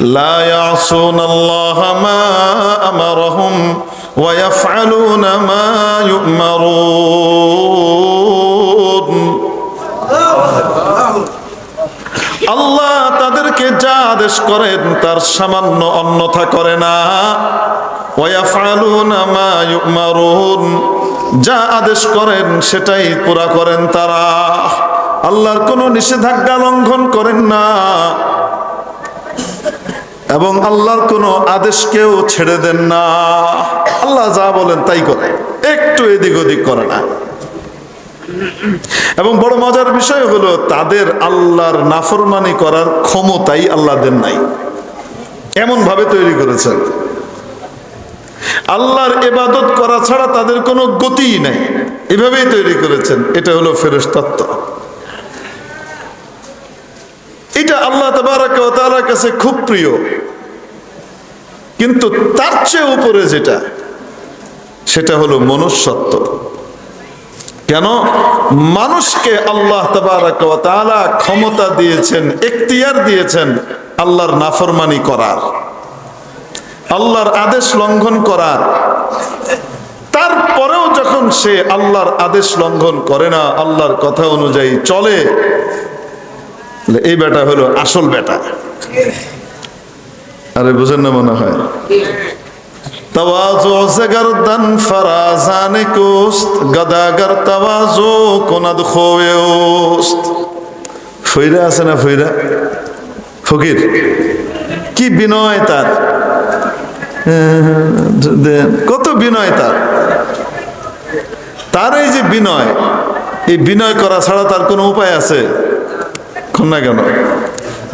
لا يعصون الله ما أمرهم ويفعلون ما يؤمرون আল্লাহ তাদেরকে যা আদেশ করেন তার সামান্য অন্যথা করে না ওয়াফআলুনা মা ইউমারুন যা আদেশ করেন সেটাই পুরা করেন তারা আল্লাহর কোনো নিষেধাজ্ঞা লঙ্ঘন করেন না এবং আল্লাহর কোনো আদেশকেও ছেড়ে দেন না। আল্লাহ যা বলেন তাই করে। একটু এদিক ওদিক করে না। এবং বড় মজার বিষয় হলো, তাদের আল্লাহর নাফরমানি করার ক্ষমতাই আল্লাহ দেন নাই। এমন ভাবে তৈরি করেছেন। আল্লাহর এবাদত করা ছাড়া তাদের কোনো গতিই নাই। এভাবেই তৈরি করেছেন। এটা হলো ফেরেশতাত্ত্ব এটা আল্লাহ তাবারাকা ওয়া কাছে খুব প্রিয়। কিন্তু তার চেয়ে উপরে যেটা, সেটা হলো মনুষ্যত্ব। কেন? মানুষকে আল্লাহ তাআলা ক্ষমতা দিয়েছেন, এখতিয়ার দিয়েছেন আল্লাহর নাফরমানি করার, আল্লাহর আদেশ লঙ্ঘন করার। তারপরেও যখন সে আল্লাহর আদেশ লঙ্ঘন করে না, আল্লাহর কথা অনুযায়ী চলে এই বেটা হলো আসল বেটা আরে বুঝেন না মনে হয়। ফইরা আছে না ফইরা? ফকির, কি বিনয় তার? কত বিনয় তার? তার এই যে বিনয়, এই বিনয় করা ছাড়া তার কোনো উপায় আছে? কোন না কেন?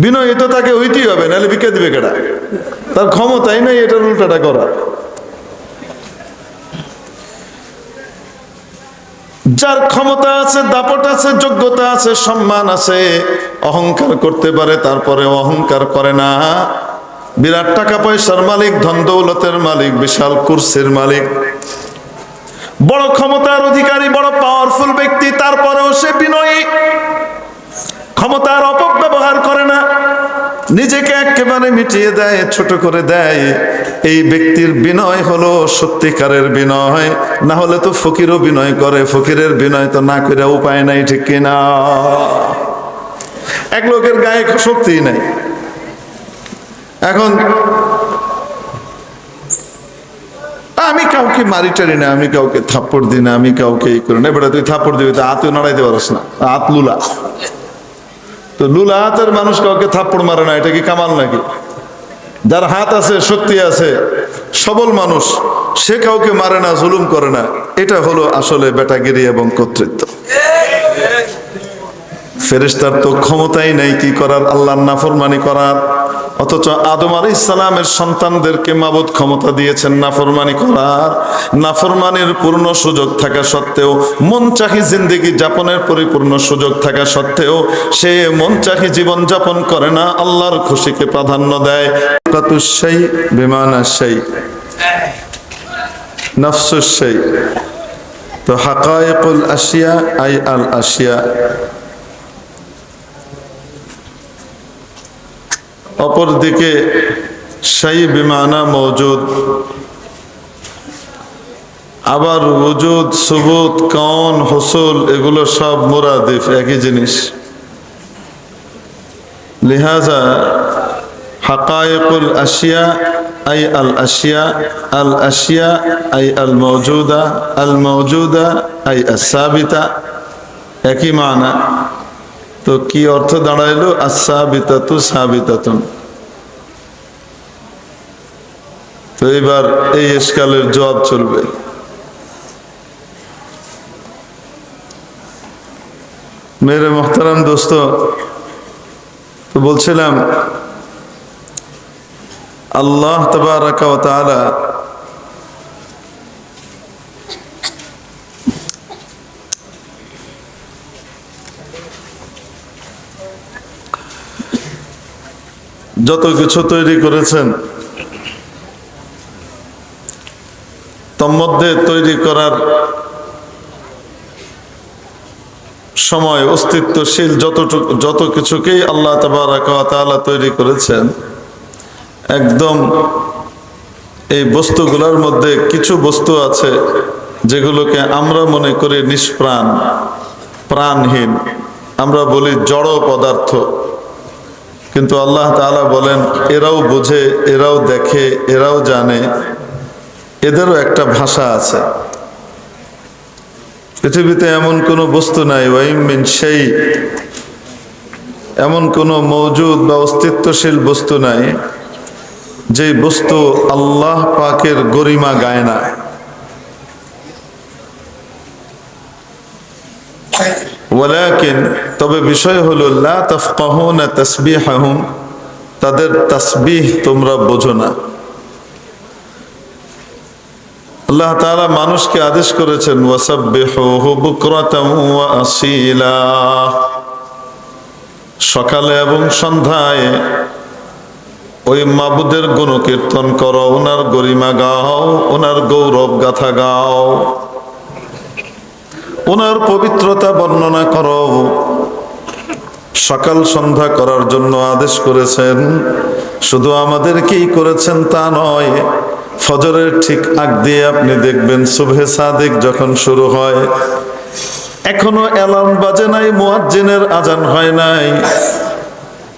বিনয় তো তাকে হইতেই হবে, নাহলে বিকে দিবে কেডা? তার ক্ষমতাই নাই এটার উল্টাটা করা যার ক্ষমতা আছে, দাপট আছে, যোগ্যতা আছে, সম্মান আছে, অহংকার করতে পারে তারপরে অহংকার করে না। বিরাট টাকা পয়সার মালিক, ধন দৌলতের মালিক, বিশাল কুর্সির মালিক। বড় ক্ষমতার অধিকারী, বড় পাওয়ারফুল ব্যক্তি, তারপরেও সে বিনয়ী। ক্ষমতার অপব্যবহার করে না। নিজেকে একেবারে মিটিয়ে দেয়, ছোট করে দেয়। এই ব্যক্তির বিনয় হলো সত্যিকারের বিনয়। না হলে তো ফকিরও বিনয় করে, ফকিরের বিনয় তো না করে উপায় নাই, ঠিক কিনা? এক লোকের গায়ে শক্তি নাই। এখন আমি কাউকে মারি টারি না, আমি কাউকে থাপ্পড় দিই না, আমি কাউকে ই করি না। এবারে তুই থাপ্পড় দিবি, তো হাতেও নাড়াইতে পারস না। হাত লুলা। তো লুলা হাতের মানুষ কাউকে থাপ্পড় মারে না, এটা কি কামাল নাকি? যার হাত আছে, শক্তি আছে, সবল মানুষ, সে কাউকে মারে না, জুলুম করে না, এটা হলো আসলে বেটাগিরি এবং কর্তৃত্ব। ফেরেস্তার তো ক্ষমতাই নেই কি করার, আল্লাহর নাফরমানি করার। অথচ আদম আলী ইসলামের সন্তানদেরকে মাবুদ ক্ষমতা দিয়েছেন নাফরমানি করার। নাফরমানির পূর্ণ সুযোগ থাকা সত্ত্বেও মন চাহি জিন্দিগি যাপনের পরিপূর্ণ সুযোগ থাকা সত্ত্বেও, সে মন চাহি জীবন যাপন করে না, আল্লাহর খুশিকে প্রাধান্য দেয়। কাতুসাই বিমানাশাই নফসুসাই তো হাকায়কুল আশিয়া আই আল আশিয়া। অপরদিকে সেই বিমানা মজুদ। আবার উজুদ সুবুত কন হসুল, এগুলো সব মুরাদিফ, একই জিনিস। লিহাজা হাকায়কুল আশিয়া, আই আল আশিয়া আল আশিয়া, আই আল মৌজুদা আল মৌজুদা আই আসাবিতা একই মানা। তো কি অর্থ দাঁড়াইলো? আসাবিতাতু সাবিতাতুন। তো এবার এই ইস্কালের জবাব চলবে। মেরে মোহতারাম দোস্ত, তো বলছিলাম, আল্লাহ তবারকা ওয়া তাআলা যত কিছু তৈরি করেছেন তন্মধ্যে তৈরি করার সময়, অস্তিত্বশীল যতটুকু, যত কিছুকেই আল্লাহ তাআলা তৈরি করেছেন, একদম এই বস্তুগুলোর মধ্যে কিছু বস্তু আছে যেগুলোকে আমরা মনে করি নিষ্প্রাণ, প্রাণহীন। আমরা বলি জড় পদার্থ। কিন্তু আল্লাহ তাআলা বলেন, এরাও বোঝে, এরাও দেখে, এরাও জানে, এদেরও একটা ভাষা আছে। পৃথিবীতে এমন কোনো বস্তু নাই, ওয়াইম মিন সেই এমন কোনো মৌজুদ বা অস্তিত্বশীল বস্তু নাই যে বস্তু আল্লাহ পাকের গরিমা গায় না। ওয়ালাকিন তবে বিষয় হলো, লা তাদের তাসবিহ তোমরা বোঝো না। আল্লাহ তাআলা মানুষকে আদেশ করেছেন সকালে এবং সন্ধ্যায় ওই মাবুদের গুণকীর্তন করো, ওনার গরিমা গাও, ওনার গৌরব গাথা গাও। ওনার পবিত্রতা বর্ণনা করো। সকাল সন্ধ্যা করার জন্য আদেশ করেছেন। শুধু আমাদেরকেই করেছেন তা নয়, ফজরের ঠিক আগ দিয়ে আপনি দেখবেন শুভে সাদেক যখন শুরু হয়, এখনও অ্যালার্ম বাজে নাই, মুয়াজ্জিনের আজান হয় নাই।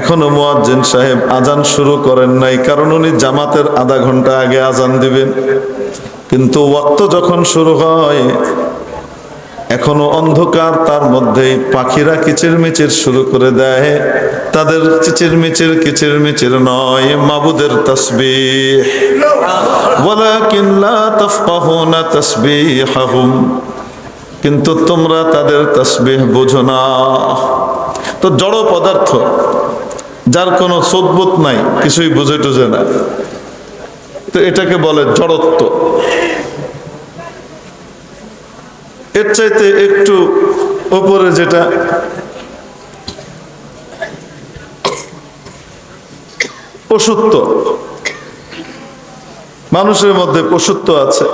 এখনও মুয়াজ্জিন সাহেব আজান শুরু করেন নাই, কারণ উনি জামাতের আধা ঘণ্টা আগে আজান দিবেন। কিন্তু ওয়াক্ত যখন শুরু হয় এখনও অন্ধকার, তার মধ্যেই পাখিরা কিচিরমিচির শুরু করে দেয়। তাদের চিচিরমিচির কিচিরমিচির নয়, মাবুদের তাসবিহাহুম। কিন্তু তোমরা তাদের তসবিহ বুঝো না। তো জড় পদার্থ, যার কোনো সদ্বুত নাই, কিছুই বুঝে টুঝে না। তো এটাকে বলে জড়ত্ব। এর চাইতে একটু ওপরে যেটা পশুত্ব। মানুষের মধ্যে পশুত্ব আছে।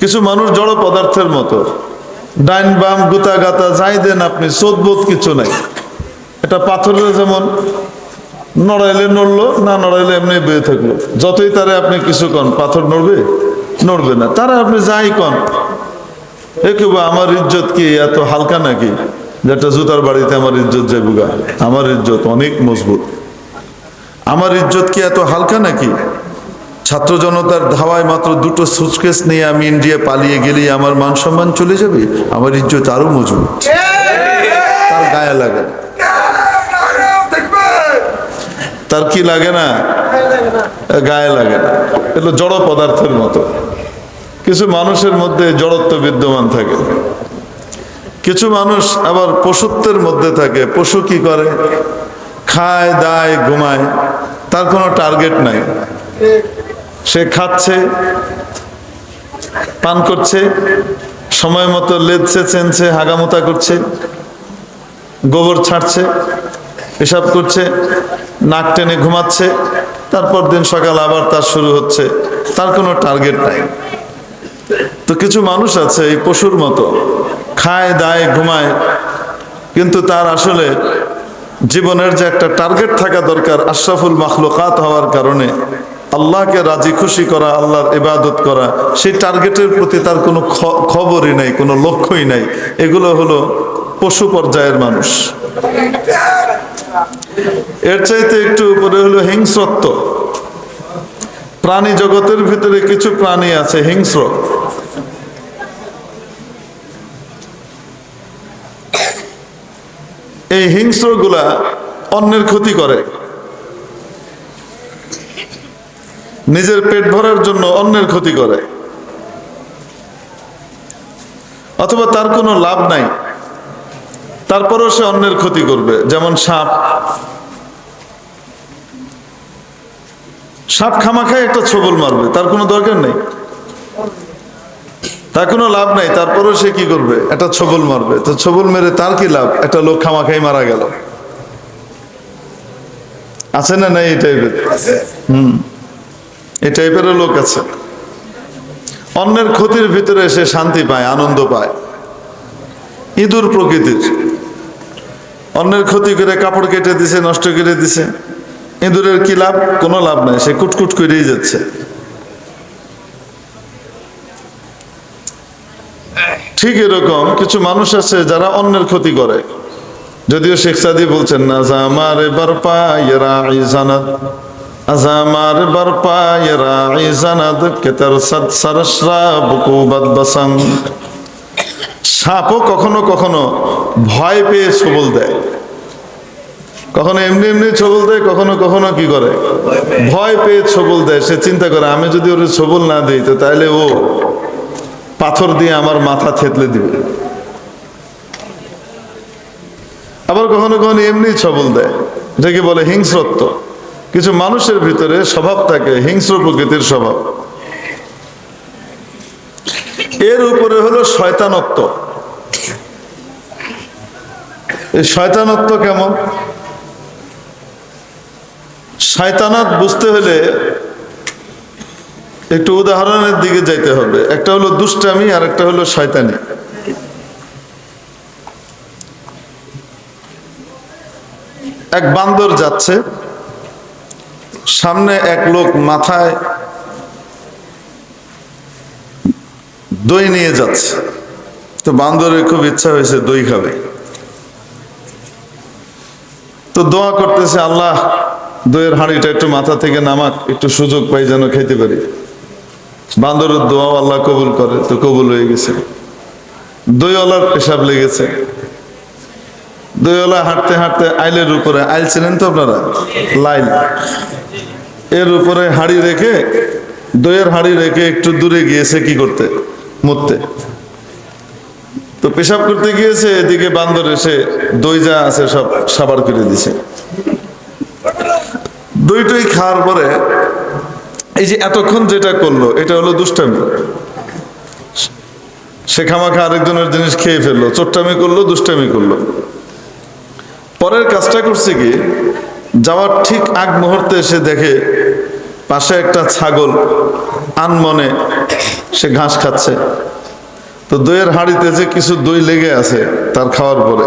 কিছু মানুষ জড় পদার্থের মতো। ডাইন বাম গুতা গাতা যাই দেন আপনি, সোদবোধ কিছু নাই। এটা পাথরের যেমন, নড়াইলে নড়লো, না নড়াইলে এমনি বেয়ে থাকল। যতই তারে আপনি কিছু কন, পাথর নড়বে? নড়বে না। তারা আপনি যাই কন। কেবা আমার ইজ্জত কি? এত হালকা নাকি? যেটা জুতার বাড়িতে আমার ইজ্জত যাবুগা আমার ইজ্জত অনেক মজবুত। আমার ইজ্জত কি এত হালকা নাকি? ছাত্র জনতার ধাওয়ায় মাত্র দুটো সুটকেস নিয়ে আমি ইন্ডিয়া পালিয়ে গেলেই আমার মান সম্মান চলে যাবে? আমার ইজ্জত আরও মজবুত। তার গায়ে লাগে। তার কি লাগে না? গায়ে লাগে না। এগুলো জড় পদার্থের মতো। কিছু মানুষের মধ্যে জড়ত্ব বিদ্যমান থাকে। কিছু মানুষ আবার পশুত্বের মধ্যে থাকে। পশু কি করে? খায়, দায়, ঘুমায়। তার কোনো টার্গেট নাই। সে খাচ্ছে, পান করছে, সময় মতো লেদছে চেনছে, হাগামোতা করছে, গোবর ছাড়ছে এসব করছে, নাক টেনে ঘুমাচ্ছে তারপর দিন সকাল আবার তার শুরু হচ্ছে। তার কোনো টার্গেট নাই। তো কিছু মানুষ আছে এই পশুর মতো, খায়, দায়, ঘুমায়, কিন্তু তার আসলে জীবনের যে একটা টার্গেট থাকা দরকার, আশরাফুল মাখলুকাত হওয়ার কারণে আল্লাহকে রাজি খুশি করা, আল্লাহর ইবাদত করা, সেই টার্গেটের প্রতি তার কোনো খবরই নাই, কোনো লক্ষ্যই নাই। এগুলো হলো পশু পর্যায়ের মানুষ। এর চাইতে একটু উপরে হলো হিংস্রত্ব। প্রাণী জগতের ভিতরে কিছু প্রাণী আছে, হিংস্র। এই হিংস্রগুলা অন্যের ক্ষতি করে। নিজের পেট ভরার জন্য অন্যের ক্ষতি করে। অথবা তার কোনো লাভ নাই। তারপরও সে অন্যের ক্ষতি করবে, যেমন সাপ। সাপ খামাখায় একটা ছবল মারবে, তার কোনো দরকার নেই। তার কোনো লাভ নাই, তারপরেও সে কি করবে? একটা ছবল মারবে। তো ছবল মেরে তার কি লাভ? একটা লোক খামাখাই মারা গেল। আছে না নাই এই টাইপের? হুম। এই টাইপেরও লোক আছে। অন্যের ক্ষতির ভিতরে সে শান্তি পায়, আনন্দ পায়। ইঁদুর প্রকৃতির। অন্যের ক্ষতি করে কাপড় কেটে দিছে, নষ্ট করে দিছে। ইঁদুরের কি লাভ? কোনো লাভ নাই, সে কুটকুট করেই যাচ্ছে। ঠিক এরকম কিছু মানুষ আছে যারা অন্যের ক্ষতি করে। যদিও শেখ সাদি বলছেন না আমার এবার পায়েরা আজামার বার পায়েরা জানাত কেতার সাদ সারসরা বুকু বাদ বাসাং। সাপও কখনো কখনো ভয় পেয়ে সবল দেয়। কখনো এমনি এমনি ছবল দেয়, কখনো কখনো কি করে? ভয় পেয়ে ছবল দেয়। সে চিন্তা করে, আমি যদি ওর ছবল না দিই, তো তাহলে ও পাথর দিয়ে আমার মাথা থেতলে দিবে। আবার কখনো কখনো এমনি ছবল দেয়। যাকে বলে? হিংস্রত্ব। কিছু মানুষের ভিতরে স্বভাব থাকে, হিংস্র প্রকৃতির স্বভাব। এর উপরে হলো শয়তানত্ব। এই শয়তানত্ব কেমন? শয়তানাত বুঝতে হলে একটু উদাহরণের দিকে যাইতে হবে। একটা হলো দুষ্টামি, আর একটা হলো শয়তানি। এক বান্দর যাচ্ছে, সামনে এক লোক মাথায় দই নিয়ে যাচ্ছে। তো বান্দরের খুব ইচ্ছা হয়েছে দই খাবে। তো দোয়া করতেছে, আল্লাহ, দইয়ের হাঁড়িটা একটু মাথা থেকে নামাক, একটু সুযোগ পাই যেন খেতে পারি। বান্দরের দোয়াও আল্লাহ কবুল করে, তো কবুল হয়ে গেছে। দইওয়ালার পেশাব লেগেছে। দইওয়ালা হাঁটতে হাঁটতে আইলের উপরে, আইল ছিলেন তো আপনারা? লাইল। এর উপরে হাঁড়ি রেখে, দইয়ের হাঁড়ি রেখে একটু দূরে গিয়েছে কি করতে? মরতে। তো পেশাব করতে গিয়েছে, এদিকে বান্দর এসে দই যা আছে সব সাবার করে দিছে। দইটই খাওয়ার পরে এই যে এতক্ষণ যেটা করল, এটা হলো দুষ্টামি। সে খামাখা আরেকজনের জিনিস খেয়ে ফেলল চোট্টামি করল, দুষ্টামি করল। পরের কাজটা করছে কি, যাওয়ার ঠিক আগ মুহূর্তে এসে দেখে পাশে একটা ছাগল আনমনে সে ঘাস খাচ্ছে। তো দইয়ের হাঁড়িতে যে কিছু দই লেগে আছে তার খাওয়ার পরে,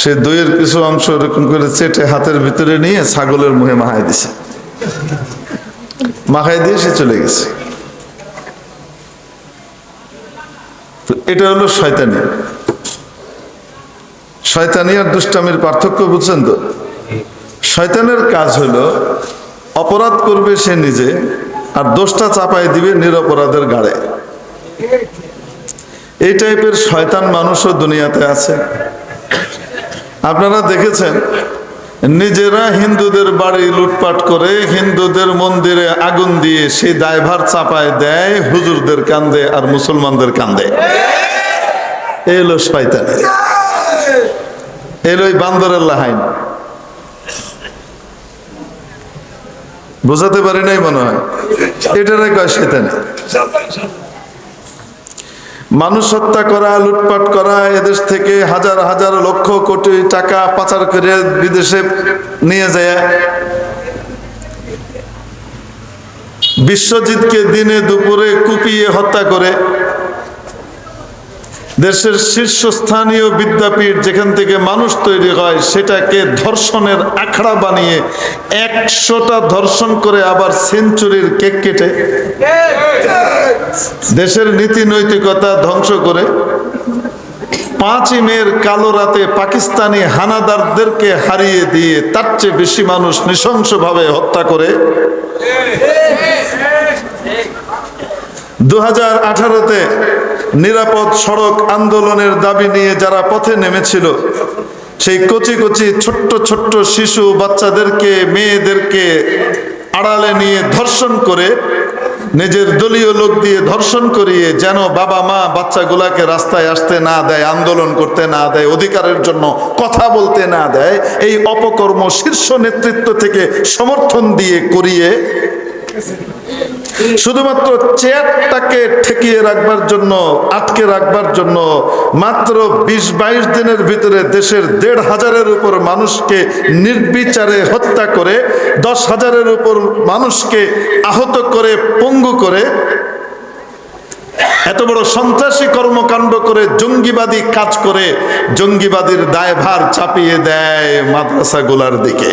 সে দইয়ের কিছু অংশ এরকম করে চেটে হাতের ভিতরে নিয়ে ছাগলের মুখে মাহাই দিছে। মাখাই দিয়ে সে চলে গেছে। তো এটা হলো শয়তানি। শয়তানি আর দুষ্টামির পার্থক্য বুঝছেন তো? শয়তানের কাজ হলো অপরাধ করবে সে নিজে আর দোষটা চাপাই দিবে নিরপরাধের গাড়ে। এই টাইপের শয়তান মানুষও দুনিয়াতে আছে। আপনারা দেখেছেন, নিজেরা হিন্দুদের বাড়ি লুটপাট করে হিন্দুদের মন্দিরে আগুন দিয়ে সেই দায়ভার চাপায় দেয়, হুজুরদের কান্দে আর মুসলমানদের কান্দে। এই হলো শয়তানি। এলো এই বান্দরের লাহাইন। বোঝাতে পারি নাই মনে হয়। এটারে কয় শেতানি মানুষ হত্যা করা, লুটপাট করা, এদেশ থেকে হাজার হাজার লক্ষ কোটি টাকা পাচার করে বিদেশে নিয়ে যায়। বিশ্বজিৎকে দিনে দুপুরে কুপিয়ে হত্যা করে। দেশের শীর্ষস্থানীয় বিদ্যাপীঠ যেখান থেকে মানুষ তৈরি হয়, সেটাকে ধর্ষণের আখড়া বানিয়ে একশোটা ধর্ষণ করে আবার সেঞ্চুরির কেক কেটে দেশের নীতি নৈতিকতা ধ্বংস করে পাঁচই মেয়ের কালো রাতে পাকিস্তানি হানাদারদেরকে হারিয়ে দিয়ে তার চেয়ে বেশি মানুষ নৃশংসভাবে হত্যা করে। দু হাজার আঠারোতে নিরাপদ সড়ক আন্দোলনের দাবি নিয়ে যারা পথে নেমেছিল, সেই কচি কচি ছোট্ট ছোট্ট শিশু বাচ্চাদেরকে, মেয়েদেরকে আড়ালে নিয়ে ধর্ষণ করে, নিজের দলীয় লোক দিয়ে ধর্ষণ করিয়ে যেন বাবা মা বাচ্চাগুলাকে রাস্তায় আসতে না দেয়, আন্দোলন করতে না দেয়, অধিকারের জন্য কথা বলতে না দেয়, এই অপকর্ম শীর্ষ নেতৃত্ব থেকে সমর্থন দিয়ে করিয়ে শুধুমাত্র চেয়ারটাকে ঠেকিয়ে রাখবার জন্য, আটকে রাখবার জন্য মাত্র বিশ বাইশ দিনের ভিতরে দেশের দেড় হাজারের উপর মানুষকে নির্বিচারে হত্যা করে, দশ হাজারের উপর মানুষকে আহত করে, পঙ্গু করে, এত বড় সন্ত্রাসী কর্মকাণ্ড করে জঙ্গিবাদী কাজ করে জঙ্গিবাদীর দায়ভার চাপিয়ে দেয় মাদ্রাসাগুলার দিকে।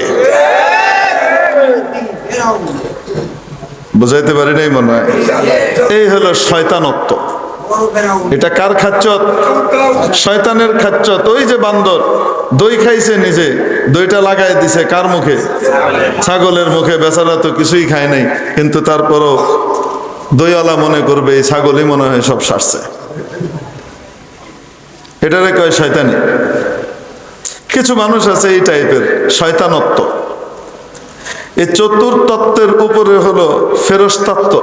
বুঝাইতে পারি নাই মনে হয়। এই হলো শয়তানত্ব। এটা কার খাচ্চত শয়তানের খাচ্চত ওই যে বান্দর, দই খাইছে নিজে, দইটা লাগাই দিছে কার মুখে? ছাগলের মুখে, বেচারা তো কিছুই খায় নাই। কিন্তু তারপরও দইওয়ালা মনে করবে, এই ছাগলই মনে হয় সব সারছে। এটারে কয় শয়তানি। কিছু মানুষ আছে এই টাইপের শয়তানত্ব। এই চতুর্তত্ত্বের উপরে হলো ফেরস্তাত্ত্ব